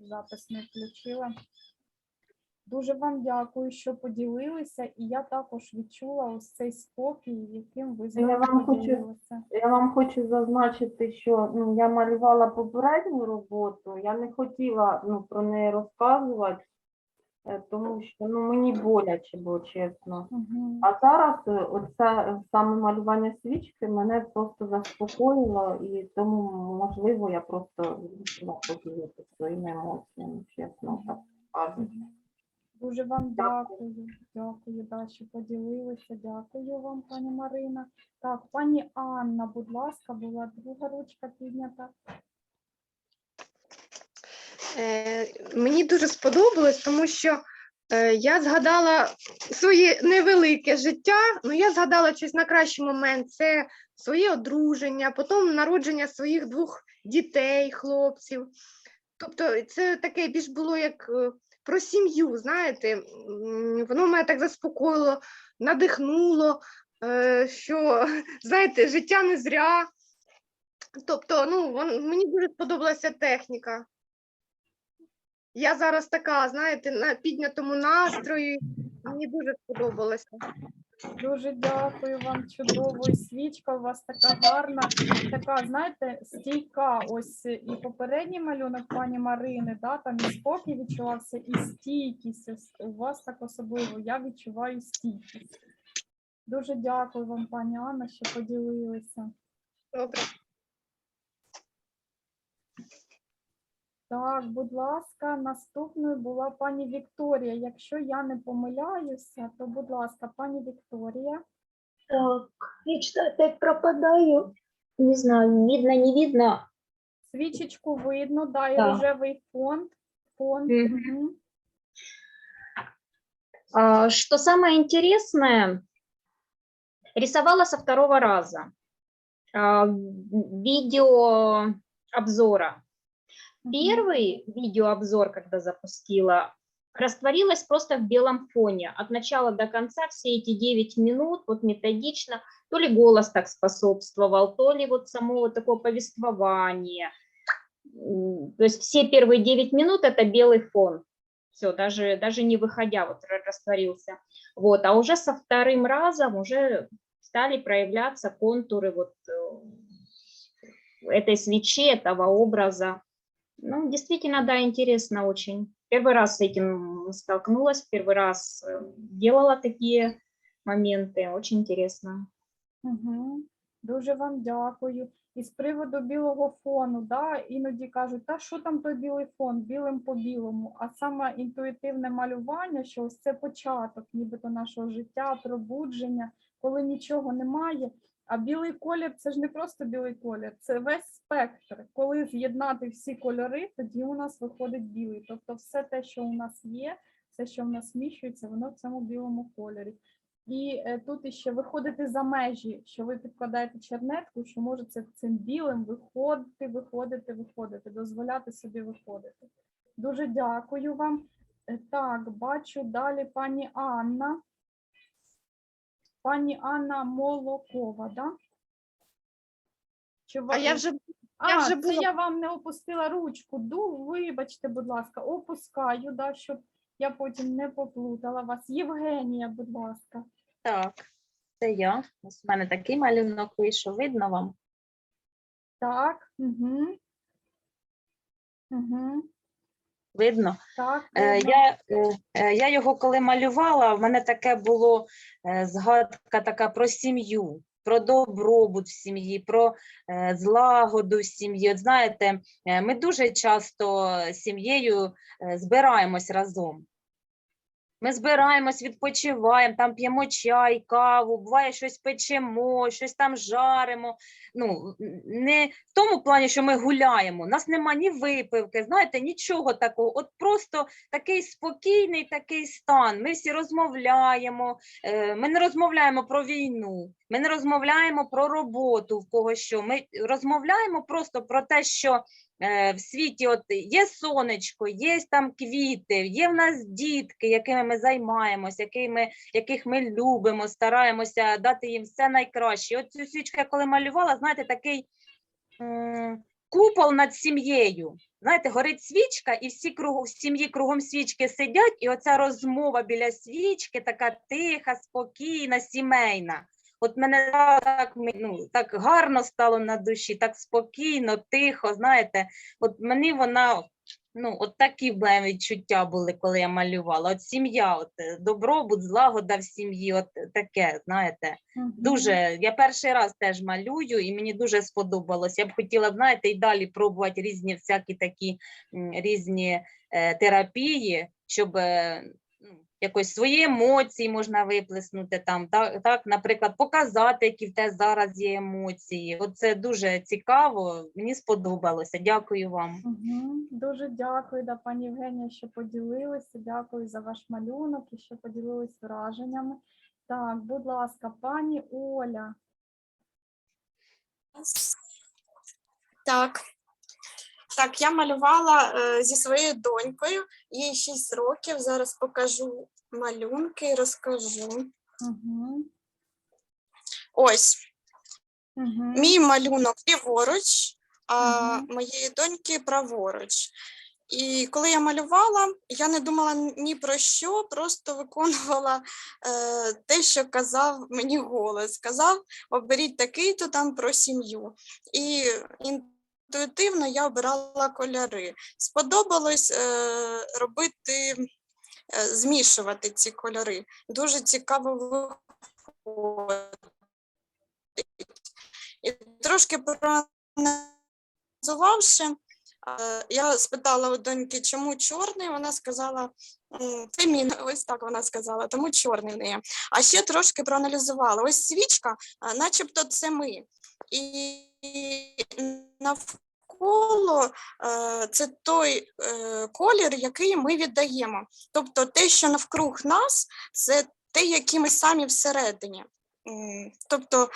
запис не включила. Дуже вам дякую, що поділилися, і я також відчула ось цей спокій, яким ви з Я вам хочу- Я вам хочу зазначити, що ну, я малювала попередню роботу, я не хотіла ну, про неї розказувати, тому що ну, мені боляче було, чесно. Мгм. А зараз е, оце е, саме малювання свічки мене просто заспокоїло, і тому, можливо, я просто вирішила поділитися своїми емоціями, чесно так кажучи. Дуже вам Дякую. дякую. Дякую, да, що поділилися. Дякую вам, пані Марина. Так, пані Анна, будь ласка, була друга ручка піднята. Е, Мені дуже сподобалось, тому що е, я згадала своє невелике життя. Ну, я згадала щось на кращий момент. Це своє одруження, потім народження своїх двох дітей, хлопців. Тобто, це таке більш було як е, про сім'ю, знаєте, воно мене так заспокоїло, надихнуло, що знаєте, життя не зря. Тобто, ну, мені дуже сподобалася техніка. Я зараз така, знаєте, на піднятому настрої. Мені дуже сподобалося. Дуже дякую вам, чудово. І свічка у вас така гарна, така, знаєте, стійка. Ось і попередній малюнок пані Марини, да, там і спокій відчувався, і стійкість. Ось у вас так особливо. Я відчуваю стійкість. Дуже дякую вам, пані Анна, що поділилися. Добре. Так, будь ласка, наступною була пані Вікторія. Якщо я не помиляюся, то будь ласка, пані Вікторія. Так, я что-то опять пропадаю. Не знаю, видно, не видно. Свічечку видно, да, і Так. рожевий фонд. фонд. Мгм. мгм. А, Что самое интересное, рисовала со второго раза. А, в- Видео обзора. Первый видеообзор, когда запустила, растворилась просто в белом фоне. От начала до конца все эти 9 минут, вот методично, то ли голос так способствовал, то ли вот само вот такое повествование. То есть все первые 9 минут это белый фон. Все, даже, даже не выходя, вот ра- растворился. Вот, а уже со вторым разом уже стали проявляться контуры вот э, этой свечи, этого образа. Ну, действительно, да, интересно очень. Первый раз с этим столкнулась, первый раз э, делала такие моменты. Очень интересно. Угу. Дуже вам дякую. І з приводу білого фону, да, іноді кажуть, та що там той білий фон, білим по білому. А саме інтуїтивне малювання, що ось це початок, нібито нашого життя, пробудження, коли нічого немає. А білий колір це ж не просто білий колір, це весь спектр. Коли з'єднати всі кольори, тоді у нас виходить білий. Тобто все те, що у нас є, все, що в нас зміщується, воно в цьому білому кольорі. І е, тут іще виходити за межі, що ви підкладаєте чернетку, що можете цим білим виходити, виходити, виходити, дозволяти собі виходити. Дуже дякую вам. Е, Так, бачу далі пані Анна. Пані Анна Молокова, да? Чи А я вже а, я вже це була- я вам не опустила ручку. Ду, вибачте, будь ласка, опускаю, да, щоб я потім не поплутала вас. Євгенія, будь ласка. Так, це я. Ось у мене такий малюнок вийшов. Видно вам? Так, угу. Угу. Видно? Так, Е, видно. я, е, е, я його коли малювала, в мене таке було згадка така про сім'ю, про добробут в сім'ї, про злагоду в сім'ї. От знаєте, ми дуже часто з сім'єю збираємось разом. Ми збираємось, відпочиваємо, там п'ємо чай, каву, буває щось печемо, щось там жаримо. Ну, не в тому плані, що ми гуляємо. У нас нема ні випивки, знаєте, нічого такого. От просто такий спокійний такий стан. Ми всі розмовляємо. е, Ми не розмовляємо про війну, ми не розмовляємо про роботу в кого що. Ми розмовляємо просто про те, що е, в світі от є сонечко, є там квіти, є в нас дітки, якими ми займаємося, якими, яких ми любимо, стараємося дати їм все найкраще. От цю свічку, я коли малювала, знаєте, такий купол над сім'єю. Знаєте, горить свічка, і всі кругу, в сім'ї кругом свічки сидять, і оця розмова біля свічки така тиха, спокійна, сімейна. От мене так, ну, так гарно стало на душі, так спокійно, тихо, знаєте, от мені вона, ну, от такі в мене відчуття були, коли я малювала. От сім'я, от е, добробут, злагода в сім'ї, от таке, знаєте. Дуже я перший раз теж малюю, і мені дуже сподобалось. Я б хотіла, знаєте, і далі пробувати різні всякі такі різні е, терапії, щоб е, якось свої емоції можна виплеснути там. Так, так, наприклад, показати, які в тебе зараз є емоції. От це дуже цікаво. Мені сподобалося. Дякую вам. Мгм. Дуже дякую, да, пані Євгенія, що поділилися. Дякую за ваш малюнок і що поділились враженнями. Так, будь ласка, пані Оля. Так. Так, я малювала е, зі своєю донькою, їй 6 років. Зараз покажу малюнки і розкажу. Угу. Ось Угу. мій малюнок ліворуч, а Мгм. моєї доньки праворуч. І коли я малювала, я не думала ні про що, просто виконувала е, те, що казав мені голос. Казав, оберіть такий-то там про сім'ю. І інтуїтивно я обирала кольори. Сподобалось е, робити, е, змішувати ці кольори. Дуже цікаво виходить. І трошки проаналізувавши, е, я спитала у доньки, чому чорний. Вона сказала, це мій, ось так вона сказала, тому чорний в неї. А ще трошки проаналізувала. Ось свічка, начебто це ми. І навколо е, це той е, колір, який ми віддаємо. Тобто те, що навкруг нас, це те, які ми самі всередині. Тобто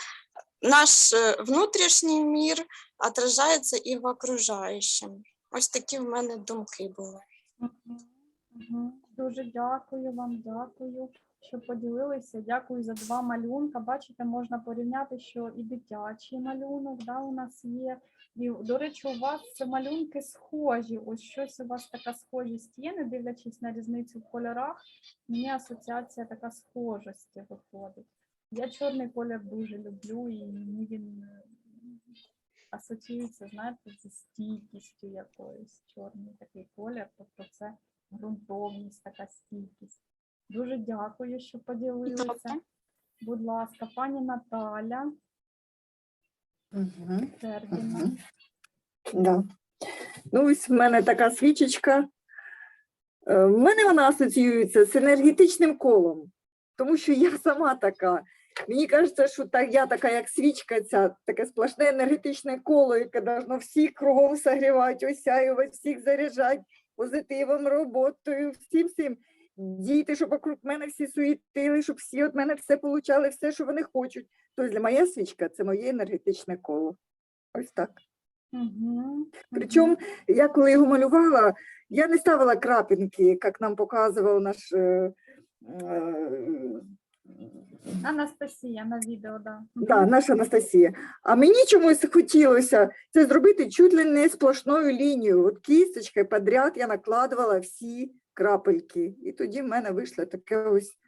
наш е, внутрішній мір отражається і в окружаючому. Ось такі в мене думки були. Дуже дякую вам, дякую, що поділилися. Дякую за два малюнка. Бачите, можна порівняти, що і дитячий малюнок да, у нас є. І, до речі, у вас це малюнки схожі. Ось щось у вас така схожість є, не дивлячись на різницю в кольорах. Мені асоціація така схожості виходить. Я чорний колір дуже люблю, і мені він е, асоціюється, знаєте, зі стійкістю якоюсь чорний такий колір, тобто це ґрунтовність, така стійкість. Дуже дякую, що поділилися. Будь ласка, пані Наталя Угу. Мгм. Да. Ну, ось в мене така свічечка. Е, В мене вона асоціюється з енергетичним колом, тому що я сама така. Мені кажеться, що так, я така, як свічка, ця таке сплошне енергетичне коло, яке должно всіх кругом согрівати, осяювати, всіх заряджати позитивом, роботою, всім всім. Діти, щоб вокруг мене всі суїтили, щоб всі від мене все получали, все, що вони хочуть. Тобто для моя свічка це моє енергетичне коло. Ось так. Угу. Причому я коли його малювала, я не ставила крапинки, як нам показував наш. е, е, Анастасія на відео, да. Да, наша Анастасія. А мені чомусь хотілося це зробити чуть ли не сплошною лінією. От кісточкою подряд я накладувала всі крапельки. І тоді в мене вийшло таке ось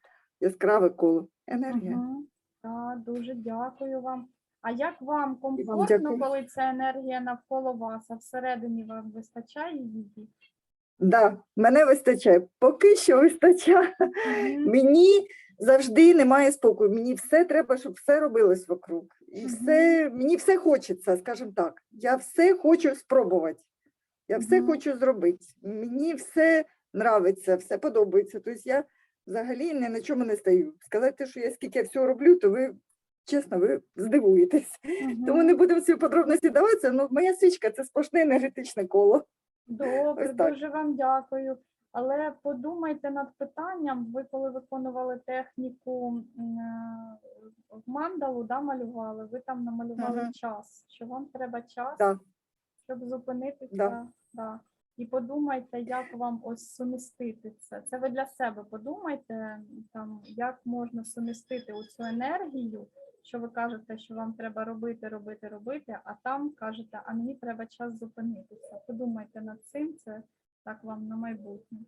яскраве коло. Енергія. Мгм. Так, дуже дякую вам. А як вам комфортно, дякую. коли ця енергія навколо вас, а всередині вам вистачає її? Да, мене вистачає. Поки що вистачає. Мгм. Мені завжди немає спокою. Мені все треба, щоб все робилось вокруг. І все, мені все хочеться, скажімо так. Я все хочу спробувати. Я все Мгм. хочу зробити. Мені все нравиться, все подобається. Тобто я взагалі ні на чому не стою. Сказати, що я скільки я всього роблю, то ви чесно, ви здивуєтесь. Тому не будемо всі подробності даватися. Ну, моя свічка це сплошне енергетичне коло. Добре, дуже вам дякую. Але подумайте над питанням, ви коли виконували техніку е, в мандалу, да, малювали, ви там намалювали Мгм. час, що вам треба час, Да. щоб зупинитися. Да. Да. І подумайте, як вам ось сумістити це. Це ви для себе подумайте, там, як можна сумістити цю енергію, що ви кажете, що вам треба робити, робити, робити, а там кажете, а мені треба час зупинитися. Подумайте над цим, це так вам на майбутнє.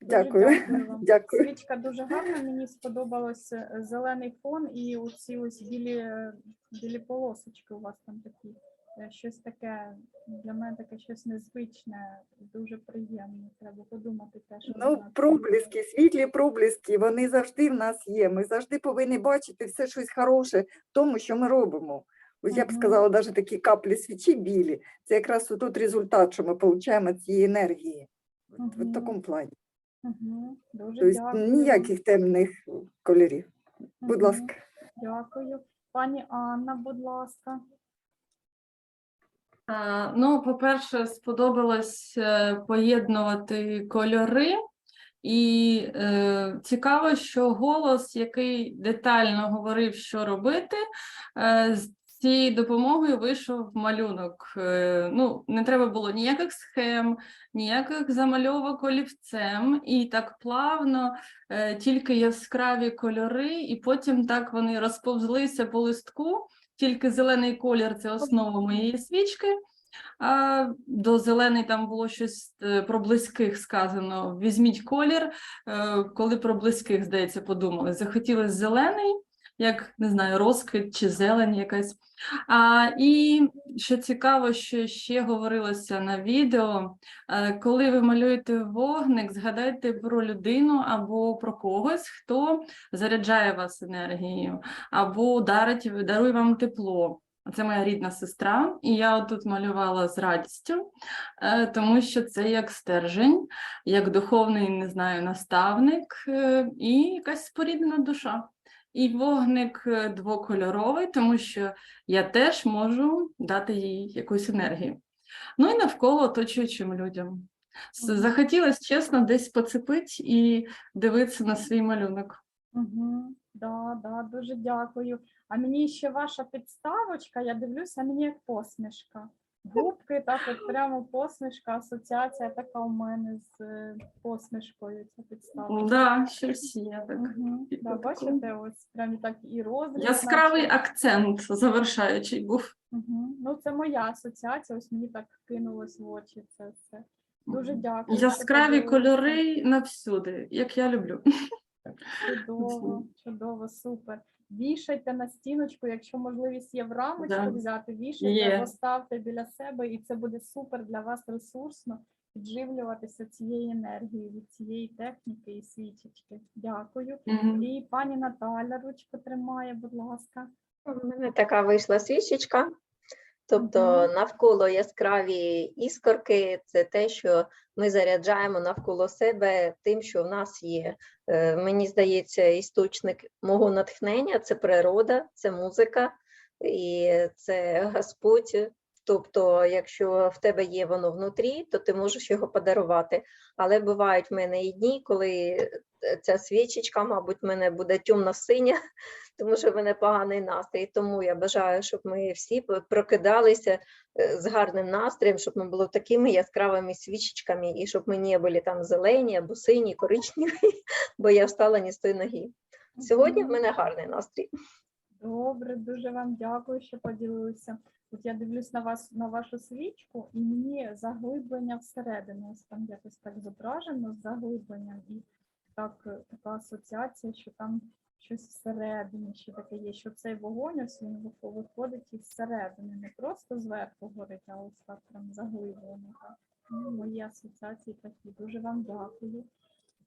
Дуже Дякую. дякую. Дякую. Свічка дуже гарна, мені сподобалось е, зелений фон і оці ось білі, е, білі полосочки у вас там такі. Е, Щось таке для мене таке щось незвичне, дуже приємне. Треба подумати теж. Ну, над проблиски, світлі проблиски, вони завжди в нас є. Ми завжди повинні бачити все щось хороше в тому, що ми робимо. Ось я б сказала, навіть такі каплі свічі білі, це якраз тут результат, що ми отримуємо цієї енергії. От, в такому плані. Мгм, Дуже Тобто дякую. ніяких темних кольорів. Будь Мгм, ласка. Дякую. Пані Анна, будь ласка. Ну, по-перше, сподобалось е, поєднувати кольори, і е, цікаво, що голос, який детально говорив, що робити, е, з цією допомогою вийшов малюнок. Е, ну, не треба було ніяких схем, ніяких замальовок олівцем, і так плавно, е, тільки яскраві кольори, і потім так вони розповзлися по листку. Тільки зелений колір це основа моєї свічки. А до зелений там було щось е, про близьких сказано. Візьміть колір, е, коли про близьких, здається, подумали. Захотілося зелений, як не знаю, розквіт чи зелень якась. А, і що цікаво, що ще говорилося на відео, е, коли ви малюєте вогник, згадайте про людину або про когось, хто заряджає вас енергією, або дарить, дарує вам тепло. Це моя рідна сестра, і я тут малювала з радістю, е, тому що це як стержень, як духовний, не знаю, наставник е, і якась споріднена душа. І вогник е, двокольоровий, тому що я теж можу дати їй якусь енергію. Ну і навколо оточуючим людям. Захотілося чесно десь поцепити і дивитися на свій малюнок. Угу. Да, да, дуже дякую. А мені ще ваша підставочка, я дивлюся, мені як посмішка. Губки, так от прямо посмішка, асоціація така у мене з е, посмішкою. Ця підставочка. Да, щось є так. Угу. Да, Типу бачите, ось прям і так і розріз. Яскравий наче. акцент завершаючий був. Мгм. Ну, це моя асоціація, ось мені так кинулось в очі це все. Дуже дякую. Яскраві кольори навсюди, як я люблю. Чудово, чудово, супер. Вішайте на стіночку, якщо можливість є в рамочку Да. взяти, вішайте, поставте або ставте біля себе, і це буде супер для вас ресурсно підживлюватися цією енергією від цієї техніки і свічечки. Дякую. Мгм. І пані Наталя ручку тримає, будь ласка. У мене така вийшла свічечка. Тобто навколо яскраві іскорки це те, що ми заряджаємо навколо себе тим, що в нас є. Е, Мені здається, істочник мого натхнення це природа, це музика і це Господь. Тобто, якщо в тебе є воно внутрі, то ти можеш його подарувати. Але бувають в мене і дні, коли ця свічечка, мабуть, в мене буде темно-синя, тому що в мене поганий настрій. Тому я бажаю, щоб ми всі прокидалися е, з гарним настроєм, щоб ми були такими яскравими свічечками, і щоб ми не були там зелені або сині, коричневі, бо я встала не з тої ноги. Сьогодні в мене гарний настрій. Добре, дуже вам дякую, що поділилися. От я дивлюсь на вас на вашу свічку, і мені заглиблення всередину. Ось там якось так зображено з заглибленням, і так е, така асоціація, що там щось всередині, що таке є, що цей вогонь ось він виходить із середини, не просто зверху горить, а ось так прям заглиблено. Ну, мої асоціації такі. Дуже вам дякую.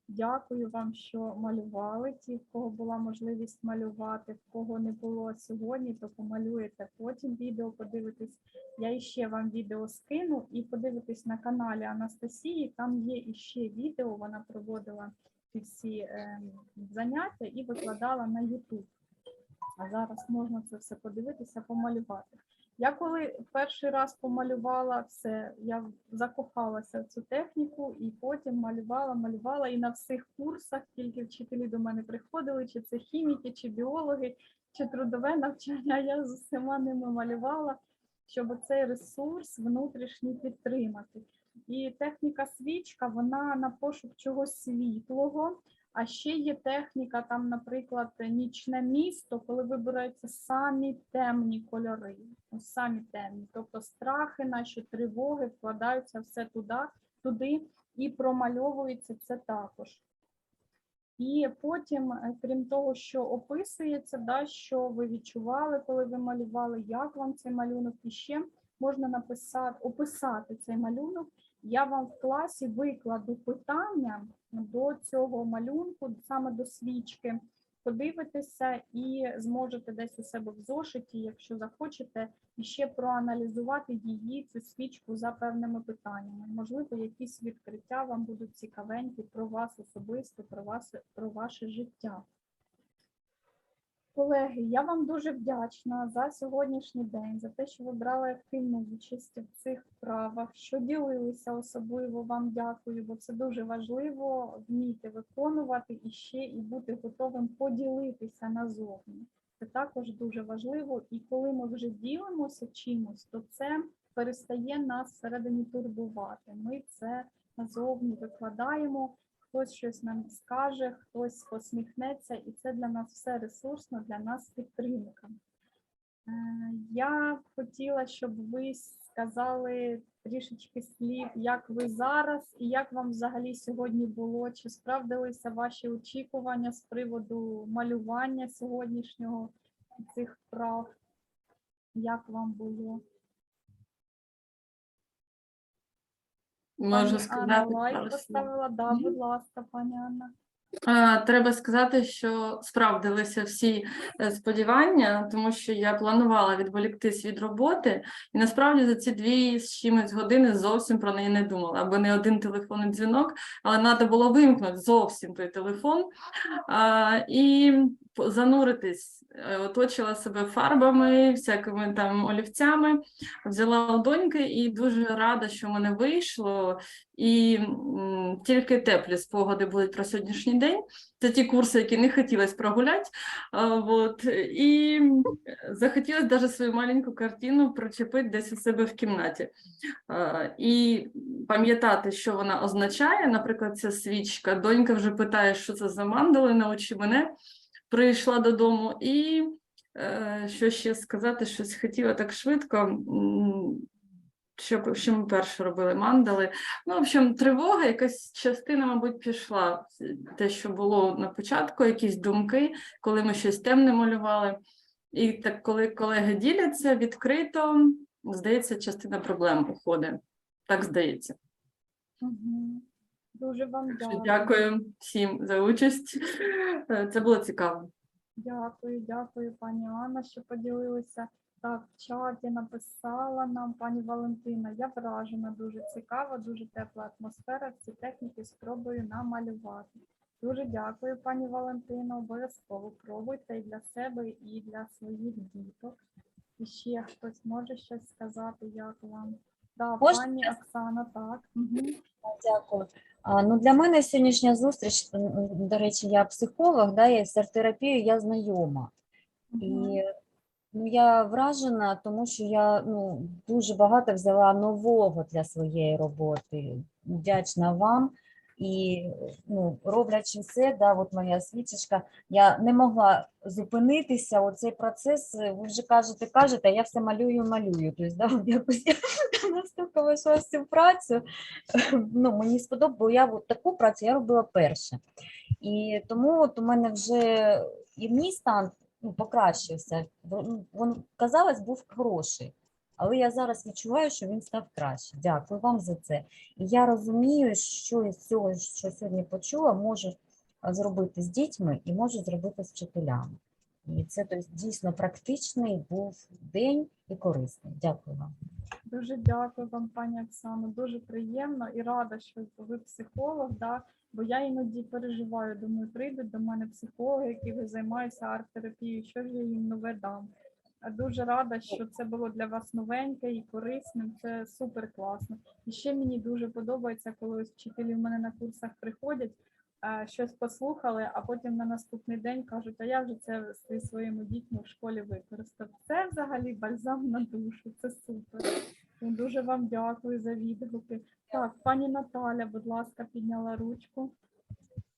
Дякую вам, що малювали. Ті, в кого була можливість малювати, в кого не було сьогодні, то помалюєте потім відео, подивитесь. Я іще вам відео скину і подивитесь на каналі Анастасії. Там є іще відео. Вона проводила ці всі е, заняття і викладала на YouTube. А зараз можна це все подивитися, помалювати. Я коли перший раз помалювала все, я закохалася в цю техніку і потім малювала, малювала. І на всіх курсах тільки вчителі до мене приходили, чи це хіміки, чи біологи, чи трудове навчання. Я з усіма ними малювала, щоб цей ресурс внутрішній підтримати. І техніка свічка, вона на пошук чогось світлого, А ще є техніка, там, наприклад, нічне місто, коли вибираються самі темні кольори, самі темні. Тобто страхи наші, тривоги вкладаються все туди, туди і промальовується це також. І потім, е, крім того, що описується, да, що ви відчували, коли ви малювали, як вам цей малюнок, і ще можна написати, описати цей малюнок. Я вам в класі викладу питання до цього малюнку, саме до свічки. Подивитеся і зможете десь у себе в зошиті, якщо захочете, ще проаналізувати її, цю свічку за певними питаннями. Можливо, якісь відкриття вам будуть цікавенькі про вас особисто, про вас, про ваше життя. Колеги, я вам дуже вдячна за сьогоднішній день, за те, що ви брали активну участь в цих вправах, що ділилися особливо вам дякую, бо це дуже важливо вміти виконувати і ще і бути готовим поділитися назовні. Це також дуже важливо. І коли ми вже ділимося чимось, то це перестає нас всередині турбувати. Ми це назовні викладаємо хтось щось нам скаже, хтось посміхнеться, і це для нас все ресурсно, для нас підтримка. Е, Я хотіла, щоб ви сказали трішечки слів, як ви зараз і як вам взагалі сьогодні було, чи справдилися ваші очікування з приводу малювання сьогоднішнього цих вправ? Як вам було? Можу Пані сказати Анна лайк пару поставила, да, будь ласка, пані Анна. Треба сказати, що справдилися всі е, сподівання, тому що я планувала відволіктись від роботи, і насправді за ці дві з чимось години зовсім про неї не думала, або не один телефонний дзвінок, але треба було вимкнути зовсім той телефон і зануритись. Е, Оточила себе фарбами, всякими там олівцями, взяла у доньки і дуже рада, що в мене вийшло. І тільки теплі спогади будуть про сьогоднішній день. Це ті курси, які не хотілося прогуляти. А, вот. І захотілося навіть свою маленьку картину причепити десь у себе в кімнаті. І пам'ятати, що вона означає. Наприклад, ця свічка. Донька вже питає, що це за мандали, научи мене. Прийшла додому і е, що ще сказати, щось хотіла так швидко. Що, що ми перше робили мандали. Ну, в общем, тривога, якась частина, мабуть, пішла. Те, що було на початку, якісь думки, коли ми щось темне малювали. І так, коли колеги діляться відкрито, здається, частина проблем уходить. Так здається. Дуже вам Так що дякую. Дякую всім за участь. Е, Це було цікаво. Дякую, дякую, пані Анна, що поділилися. Так, в чаті написала нам пані Валентина. Я вражена, дуже цікава, дуже тепла атмосфера. Ці техніки спробую намалювати. Дуже дякую, пані Валентина. Обов'язково пробуйте і для себе, і для своїх діток. І ще хтось може щось сказати, як вам. Да, Можна пані Оксана, так. Угу. Дякую. Ну, для мене сьогоднішня зустріч, до речі, я психолог, да, я з арт-терапією я знайома. І ну, я вражена, тому що я ну, дуже багато взяла нового для своєї роботи. Вдячна вам. І ну, роблячи все, да, от моя свічечка, я не могла зупинитися. Оцей процес, е, ви вже кажете, кажете, а я все малюю, малюю. Тобто, да, якось я настільки вийшла цю працю. Ну, мені сподобалося, бо я от таку працю я робила перше. І тому от у мене вже і мій стан ну, покращився. Він, казалось, був хороший. Але я зараз відчуваю, що він став краще. Дякую вам за це. І я розумію, що із цього, що сьогодні почула, можу зробити з дітьми і можу зробити з вчителями. І це тобто, дійсно практичний був день і корисний. Дякую вам. Дуже дякую вам, пані Оксано. Дуже приємно і рада, що ви психолог. Да? Бо я іноді переживаю, думаю, прийдуть до мене психологи, які займаються арт-терапією, що ж я їм нове дам. Дуже рада, що це було для вас новеньке і корисним. Це супер класно. І ще мені дуже подобається, коли вчителі в мене на курсах приходять, щось послухали, а потім на наступний день кажуть, а я вже це зі своїми дітьми в школі використав. Це взагалі бальзам на душу. Це супер. Дуже вам дякую за відгуки. Так, пані Наталя, будь ласка, підняла ручку.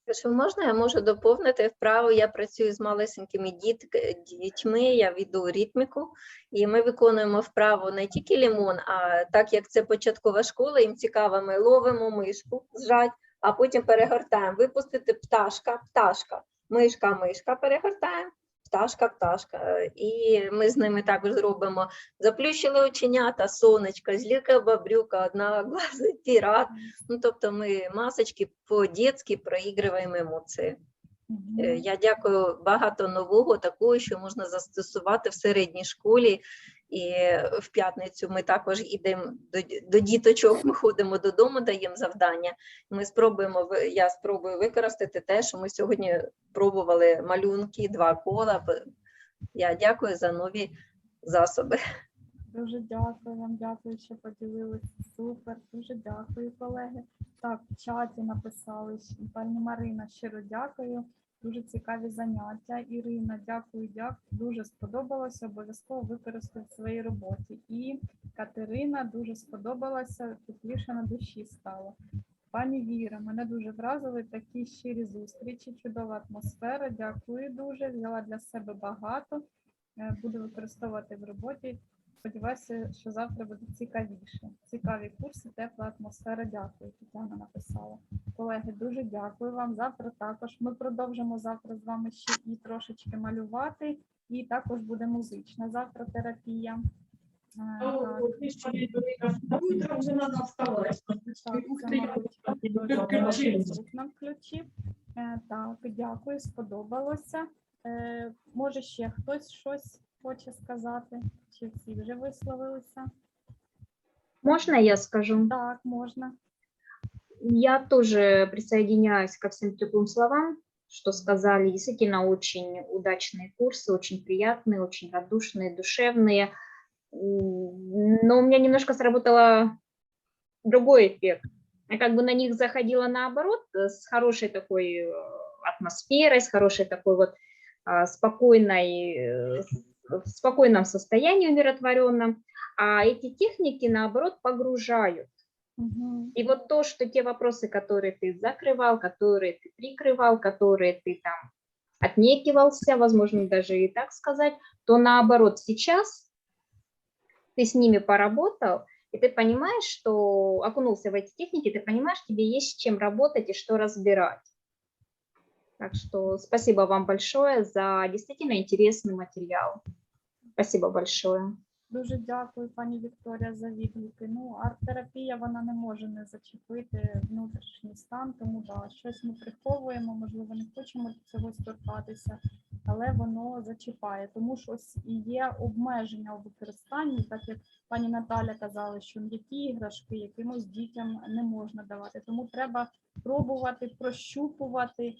Якщо можна, я можу доповнити вправу. Я працюю з малесенькими діт... дітьми, я веду ритміку, і ми виконуємо вправу не тільки лімон, а так як це початкова школа, їм цікаво, ми ловимо мишку, зжать, а потім перегортаємо. Випустити пташка, пташка, мишка, мишка, перегортаємо. Пташка, пташка. Е, І ми з ними також зробимо заплющили оченята, сонечко, зліка бабрюка, одна глаза пірат. Ну, тобто ми масочки по-дєцьки проігруємо емоції. Е, Я дякую багато нового такого, що можна застосувати в середній школі. І в п'ятницю ми також йдемо до, до діточок, ми ходимо додому, даємо завдання. Ми спробуємо я спробую використати те, що ми сьогодні пробували малюнки, два кола. Я дякую за нові засоби. Дуже дякую вам, дякую, що поділилися. Супер, дуже дякую, колеги. Так, в чаті написали, пані Марина, щиро дякую. Дуже цікаві заняття. Ірина, дякую, дякую. Дуже сподобалося, обов'язково використаю в своїй роботі. І Катерина дуже сподобалася, тепліше на душі стало. Пані Віра, мене дуже вразили такі щирі зустрічі, чудова атмосфера. Дякую дуже. Взяла для себе багато. Е, Буду використовувати в роботі. Сподіваюся, що завтра буде цікавіше. Цікаві курси, тепла атмосфера. Дякую. Тетяна написала. Колеги, дуже дякую вам. Завтра також. Ми продовжимо завтра з вами ще і трошечки малювати, і також буде музична завтра терапія. Нам Так, дякую, сподобалося. Е, Може, ще хтось щось хоче сказати? Чи всі вже висловилися? Можно я скажу? Так, можна. Я тоже присоединяюсь ко всем теплым словам, что сказали. Действительно, очень удачные курсы, очень приятные, очень радушные, душевные. Но у меня немножко сработало другой эффект. Я как бы на них заходила наоборот, э, с хорошей такой э, атмосферой, с хорошей такой вот спокойной, э, в спокойном состоянии умиротворенном. А эти техники, наоборот, погружают. Мгм. И вот то, что те вопросы, которые ты закрывал, которые ты прикрывал, которые ты там отнекивался, возможно, даже и так сказать, то наоборот сейчас ты с ними поработал, и ты понимаешь, что окунулся в эти техники, ты понимаешь, тебе есть с чем работать и что разбирать. Так что спасибо вам большое за действительно интересный материал. Спасибо большое. Дуже дякую, пані Вікторія, за відгуки. Ну, арт-терапія вона не може не зачепити внутрішній стан, тому да, щось ми приховуємо, можливо, не хочемо до цього торкатися, але воно зачіпає. Тому що ось і є обмеження у використанні, так як пані Наталя казала, що м'які іграшки якимось дітям не можна давати. Тому треба пробувати прощупувати.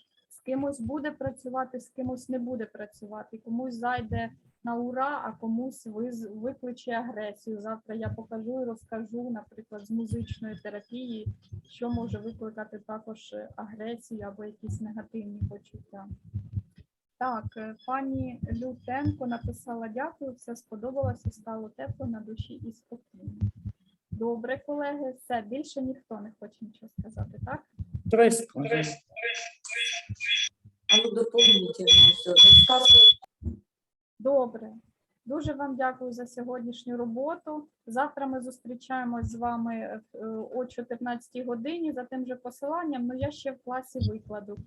Кимось буде працювати, з кимось не буде працювати, комусь зайде на ура, а комусь викличе агресію. Завтра я покажу і розкажу, наприклад, з музичної терапії, що може викликати також агресію або якісь негативні почуття. Так, е, пані Лютенко написала дякую, все сподобалося, стало тепло на душі і спокійно. Добре, колеги, все, більше ніхто не хоче нічого сказати, так? А ну доповнительно все. Добре. Дуже вам дякую за сьогоднішню роботу. Завтра ми зустрічаємось з вами е, о 14 годині за тим же посиланням. Ну я ще в класі викладу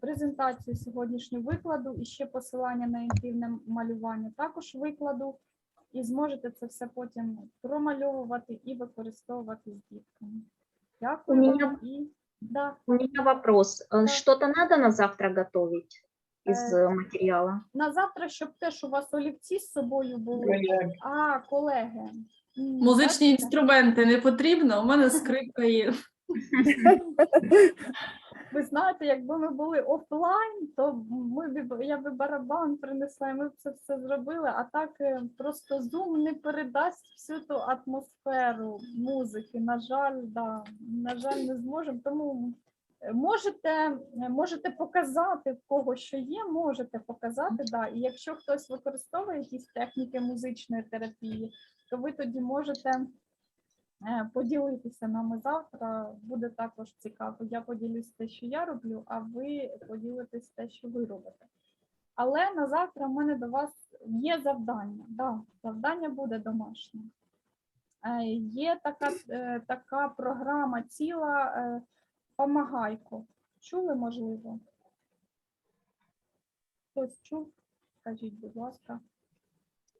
презентацію сьогоднішню викладу і ще посилання на інтимне малювання також викладу. І зможете це все потім промальовувати і використовувати з дітками. Дякую вам і да, У меня вопрос. Э, Что-то надо на завтра готовить из Э, э, материала? на завтра, щоб теж у вас олівці з собою були. А, колеги. м, Музичні бачите? інструменти не потрібно, у мене скрипка є. Ви знаєте, якби ми були офлайн, то ми б я би барабан принесла, і ми б це все зробили. А так е, просто Zoom не передасть всю ту атмосферу музики. На жаль, да, на жаль, не зможемо. Тому е, можете, е, можете показати в кого що є, можете показати, да. І якщо хтось використовує якісь техніки музичної терапії, то ви тоді можете поділитися нами завтра. Буде також цікаво. Я поділюсь те, що я роблю, а ви поділитесь те, що ви робите. Але на завтра в мене до вас є завдання. Да, завдання буде домашнє. Е, Є така, е, така програма ціла е, Помагайко. Чули, можливо? Хтось чув? Скажіть, будь ласка.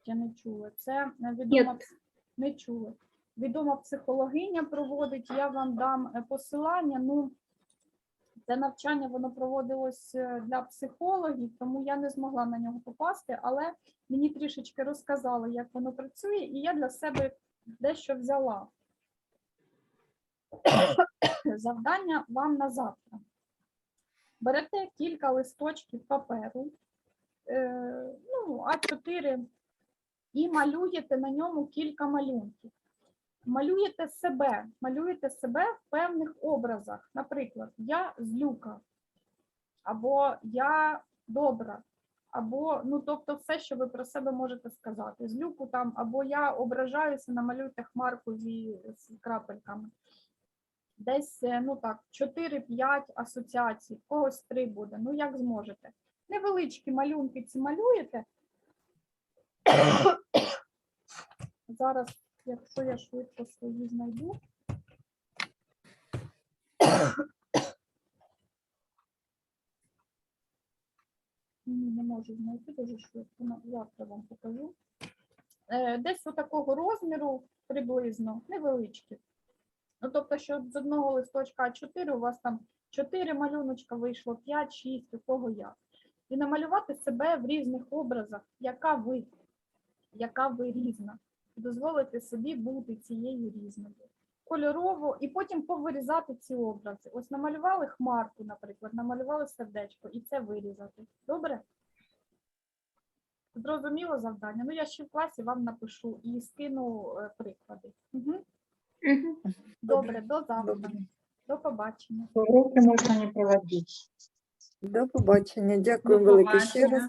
Я не чули. Це е, відома пс- не чули. Відома психологиня проводить. Я вам дам е, посилання. Ну, це навчання воно проводилось е, для психологів, тому я не змогла на нього попасти, але мені трішечки розказали, як воно працює, і я для себе дещо взяла. Завдання вам на завтра. Берете кілька листочків паперу, е, ну, А4, і малюєте на ньому кілька малюнків. Малюєте себе, малюєте себе в певних образах. Наприклад, я злюка, або я добра, або ну, тобто, все, що ви про себе можете сказати. Злюку там, або я ображаюся, намалюйте хмарку зі з крапельками. Десь, е, ну так, 4-5 асоціацій, когось 3 буде, ну як зможете. Невеличкі малюнки ці малюєте. Зараз, якщо я швидко свої знайду. Ні, не можу знайти дуже швидко, на- завтра вам покажу. Е, Десь такого розміру приблизно, невеличкі. Ну, тобто, що з одного листочка А4 у вас там 4 малюночка вийшло, 5, 6, у кого як. І намалювати себе в різних образах, яка ви, яка ви різна. І дозволити собі бути цією різною. Кольорово, і потім повирізати ці образи. Ось намалювали хмарку, наприклад, намалювали сердечко, і це вирізати. Добре? Зрозуміло завдання. Ну, я ще в класі вам напишу і скину е, приклади. Угу. Добре, до завтра. Добре. До побачення. Уроки можно не проводить. До побачення. Дякую велике ще раз.